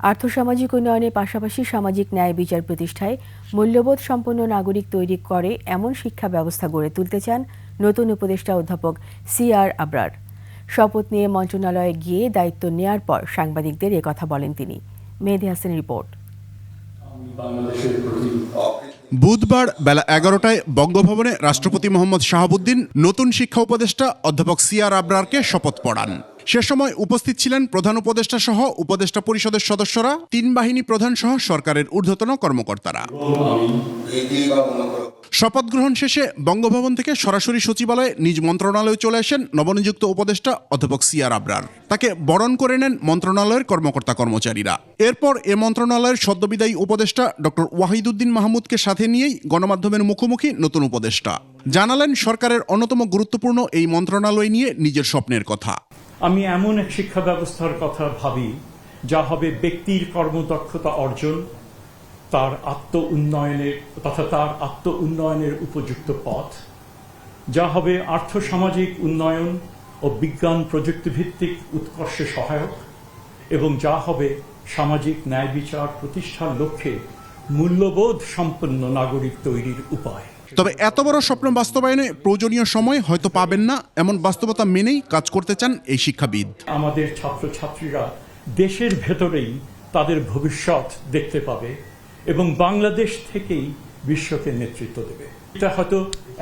আর্থসামাজিক উন্নয়নের পাশাপাশি সামাজিক ন্যায় বিচার প্রতিষ্ঠায় মূল্যবোধ সম্পন্ন নাগরিক তৈরি করে এমন শিক্ষা ব্যবস্থা গড়ে তুলতে চান নতুন উপদেষ্টা অধ্যাপক সি আর আবরার। শপথ নিয়ে মন্ত্রণালয়ে গিয়ে দায়িত্ব নেয়ার পর সাংবাদিকদের কথা বলেন তিনি। মেহেদি হাসান রিপোর্ট। বুধবার বেলা এগারোটায় বঙ্গভবনে রাষ্ট্রপতি মোহাম্মদ শাহাবুদ্দিন নতুন শিক্ষা উপদেষ্টা অধ্যাপক সিআর আবরারকে শপথ পড়ান। সে সময় উপস্থিত ছিলেন প্রধান উপদেষ্টা সহ উপদেষ্টা পরিষদের সদস্যরা, তিন বাহিনী প্রধান সহ সরকারের ঊর্ধ্বতন কর্মকর্তারা। শপথ গ্রহণ শেষে বঙ্গভবন থেকে সরাসরি সচিবালয়ে নিজ মন্ত্রণালয়ে চলে আসেন নবনিযুক্ত উপদেষ্টা অধ্যাপক সিয়ার আবরার। তাকে বরণ করে নেন মন্ত্রণালয়ের কর্মকর্তা কর্মচারীরা। এরপর এ মন্ত্রণালয়ের সদ্যবিদায়ী উপদেষ্টা ডক্টর ওয়াহিদুদ্দিন মাহমুদকে সাথে নিয়েই গণমাধ্যমের মুখোমুখি নতুন উপদেষ্টা। জানালেন, সরকারের অন্যতম গুরুত্বপূর্ণ এই মন্ত্রণালয় নিয়ে নিজের স্বপ্নের কথা। আমি এমন এক শিক্ষা ব্যবস্থার কথা ভাবি, যা হবে ব্যক্তির কর্মদক্ষতা অর্জন তার আত্ম উন্নয়নের তথা তার আত্ম উন্নয়নের উপযুক্ত পথ যা হবে আর্থসামাজিক উন্নয়ন ও বিজ্ঞান প্রযুক্তিভিত্তিক উৎকর্ষে সহায়ক এবং যা হবে সামাজিক ন্যায় বিচার প্রতিষ্ঠার লক্ষ্যে মূল্যবোধ সম্পন্ন নাগরিক তৈরির উপায়। তবে এত বড় স্বপ্ন বাস্তবায়নে প্রয়োজনীয় সময় হয়তো পাবেন না এমন বাস্তবতা মেনেই কাজ করতে চান এই শিক্ষাবিদ। আমাদের ছাত্রছাত্রীরা দেশের ভেতরেই তাদের ভবিষ্যৎ দেখতে পাবে। এবং বাংলাদেশ থেকেই বিশ্বকে নেতৃত্ব দেবে। এটা হয়তো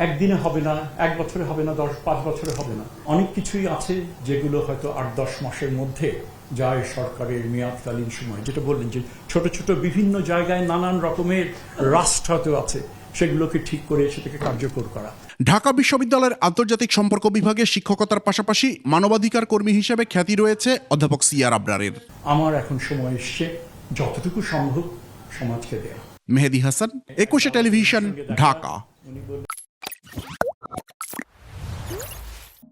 একদিনে হবে না এক বছরে হবে না দশ পাঁচ বছরে হবে না। অনেক কিছুই আছে যেগুলো হয়তো আট দশ মাসের মধ্যে যায় সরকারের মেয়াদকালীন সময়। যেটা বললেন যে ছোট ছোট বিভিন্ন জায়গায় নানান রকমের রাষ্ট্র হয়তো আছে সেগুলোকে ঠিক করে সেটাকে কার্যকর করা। ঢাকা বিশ্ববিদ্যালয়ের আন্তর্জাতিক সম্পর্ক বিভাগে শিক্ষকতার পাশাপাশি মানবাধিকার কর্মী হিসেবে খ্যাতি রয়েছে অধ্যাপক সিয়ার আবরারের। আমার এখন সময় এসছে যতটুকু সম্ভব समझ के दिया। मेहदी हसन एकुश टेलीविज़न ढाका।